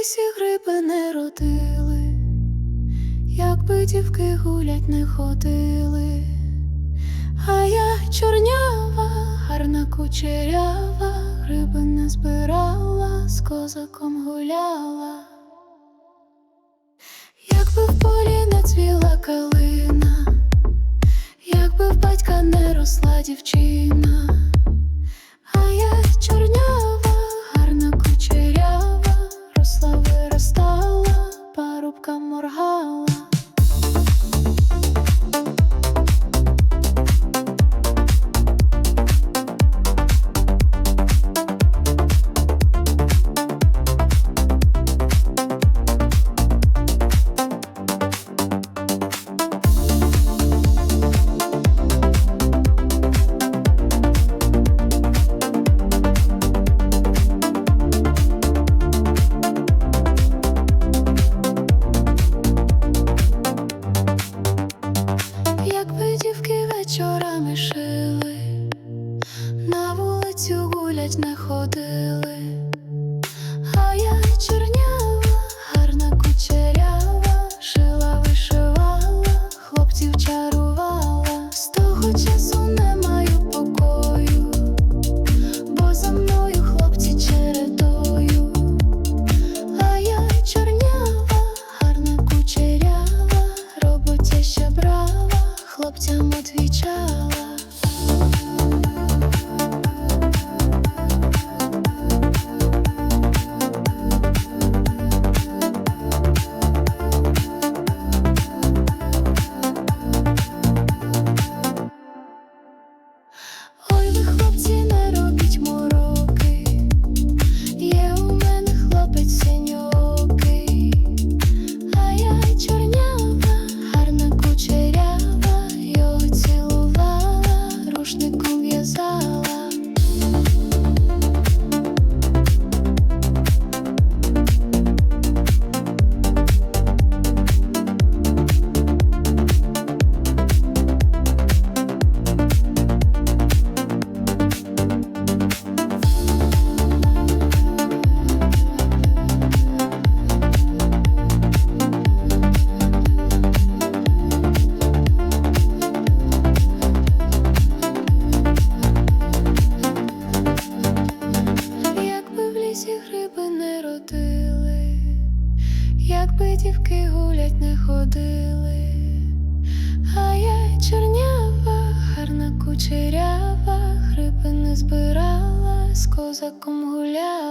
лісі гриби не родили, якби дівки гулять не ходили, а я чорнява, гарна кучерява, гриби не збирала, з козаком гуляла. Якби в полі не цвіла калина, якби в батька не росла дівчина, а я чорнява, вулицю не ходили, а я чорнява, гарна кучерява, шила, вишивала, хлопців чарувала, з того часу не маю покою, бо за мною хлопці чередою, а я чорнява, гарна кучерява, роботяща брава, хлопцям отвічала. Якби дівки гулять не ходили, а я чорнява, гарна кучерява, гриби не збирала, з козаком гуляла.